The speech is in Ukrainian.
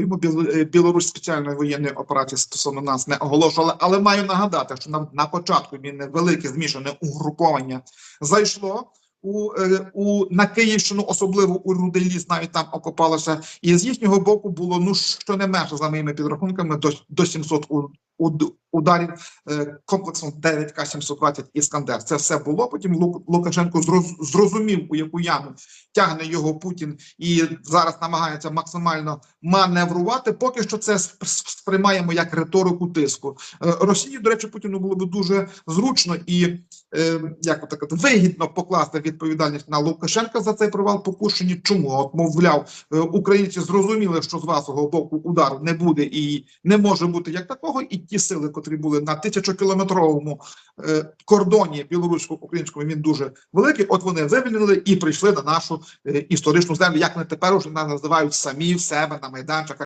Е, Білорусь спеціальної воєнної операції стосовно нас не оголошувала, але маю нагадати, що нам на початку він велике змішане угруповання зайшло. У, е, у на Київщину, особливо у Рудий ліс, навіть там окопалося, і з їхнього боку було ну що не менше за моїми підрахунками до, до 700 у, уд- ударів е, комплексом 9К-720 Іскандер. Це все було. Потім Лук- Лукашенко зроз- зрозумів, у яку яму тягне його Путін, і зараз намагається максимально маневрувати. Поки що це сп- сп- сприймаємо як риторику тиску. Е, Росії, до речі, Путіну було б дуже зручно і е, як так вигідно покласти відповідальність на Лукашенка за цей провал по Курщині. Чому от мовляв, українці зрозуміли, що з вашого боку удару не буде і не може бути як такого, і ті сили, котрі були на тисячокілометровому е, кордоні білорусько-українському, він дуже великий. От вони вивільнили і прийшли на нашу е, історичну землю, як вони тепер уже називають самі в себе на майданчиках.